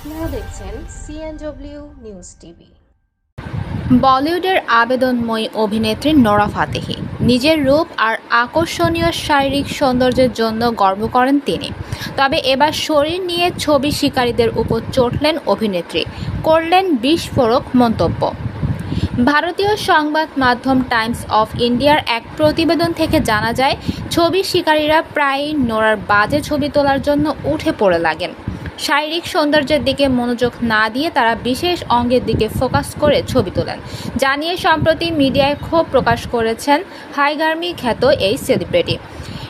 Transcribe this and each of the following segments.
দেখছেন CNW news TV বলিউডের আবেদনময়ী অভিনেত্রী নোরা ফাতেহি নিজের রূপ আর আকর্ষণীয় শারীরিক সৌন্দর্যের জন্য গর্ব করেন তিনি। তবে এবার শরীর নিয়ে ছবি শিকারীদের উপর চটলেন অভিনেত্রী, করলেন বিস্ফোরক মন্তব্য। ভারতীয় সংবাদ মাধ্যম টাইমস অফ ইন্ডিয়ার এক প্রতিবেদন থেকে জানা যায়, ছবি শিকারীরা প্রায়ই নোরার বাজে ছবি তোলার জন্য উঠে পড়ে লাগেন। শারীরিক সৌন্দর্যের দিকে মনোযোগ না দিয়ে তারা বিশেষ অঙ্গের দিকে ফোকাস করে ছবি তোলেন। জানিয়ে সম্প্রতি মিডিয়ায় ক্ষোভ প্রকাশ করেছেন হাইগার্মি খ্যাত এই সেলিব্রিটি।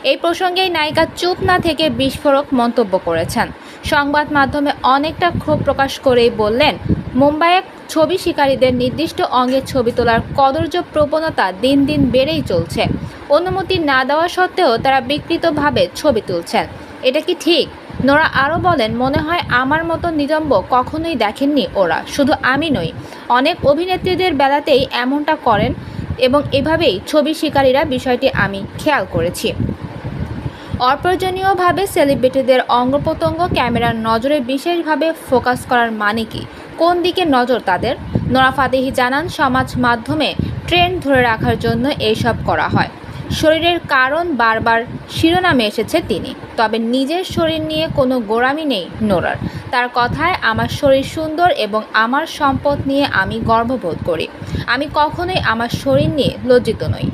এই প্রসঙ্গেই নায়িকা চুপ না থেকে বিস্ফোরক মন্তব্য করেছেন। সংবাদ মাধ্যমে অনেকটা ক্ষোভ প্রকাশ করেই বললেন, মুম্বাইয়ে ছবি শিকারীদের নির্দিষ্ট অঙ্গের ছবি তোলার কদর্য প্রবণতা দিন দিন বেড়েই চলছে। অনুমতি না দেওয়া সত্ত্বেও তারা বিকৃতভাবে ছবি তুলছেন। এটা কি ঠিক? নোরা আরও বলেন, মনে হয় আমার মতো নিতম্ব কখনোই দেখেননি ওরা, শুধু আমি নই। অনেক অভিনেত্রীদের বেলাতেই এমনটা করেন এবং এভাবেই ছবি শিকারীরা বিষয়টি আমি খেয়াল করেছি। অপ্রয়োজনীয়ভাবে সেলিব্রিটিদের অঙ্গ প্রত্যঙ্গ ক্যামেরার নজরে বিশেষভাবে ফোকাস করার মানে কি? কোন দিকে নজর তাদের? নোরা ফাতেহি জানান, সমাজ মাধ্যমে ট্রেন্ড ধরে রাখার জন্য এইসব করা হয়। শরীরের কারণ বারবার শিরোনামে এসেছে তিনি। তবে নিজের শরীর নিয়ে কোনো গোড়ামি নেই নোরার। তার কথায়, আমার শরীর সুন্দর এবং আমার সম্পদ নিয়ে আমি গর্ববোধ করি। আমি কখনোই আমার শরীর নিয়ে লজ্জিত নই।